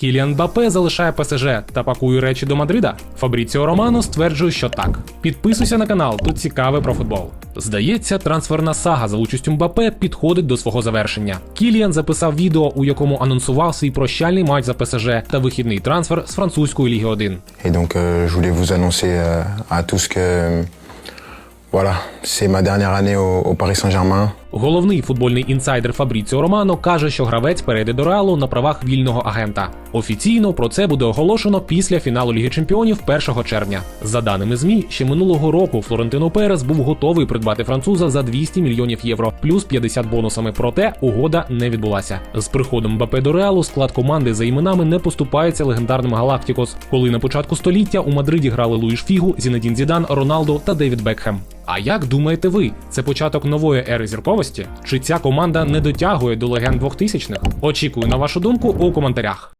Кіліан Бапе залишає ПСЖ та пакує речі до Мадрида. Фабріціо Романо стверджує, що так. Підписуйся на канал, тут цікаве про футбол. Здається, трансферна сага за участю Мбапе підходить до свого завершення. Кіліан записав відео, у якому анонсував свій прощальний матч за ПСЖ та вихідний трансфер з французької ліги 1. Et donc, euh, je voulais vous annoncer euh, à tous que voilà, c'est ma dernière année au Paris Saint-Germain. Головний футбольний інсайдер Фабріціо Романо каже, що гравець перейде до Реалу на правах вільного агента. Офіційно про це буде оголошено після фіналу Ліги Чемпіонів 1 червня. За даними ЗМІ, ще минулого року Флорентино Перес був готовий придбати француза за 200 мільйонів євро, плюс 50 бонусами. Проте угода не відбулася. З приходом Мбапе до Реалу склад команди за іменами не поступається легендарним Галактикос, коли на початку століття у Мадриді грали Луїш Фігу, Зінедін Зідан, Роналдо та Девід Бекхем. А як думаєте ви, це початок нової ери зірковості? Чи ця команда не дотягує до легенд 2000-х? Очікую на вашу думку у коментарях.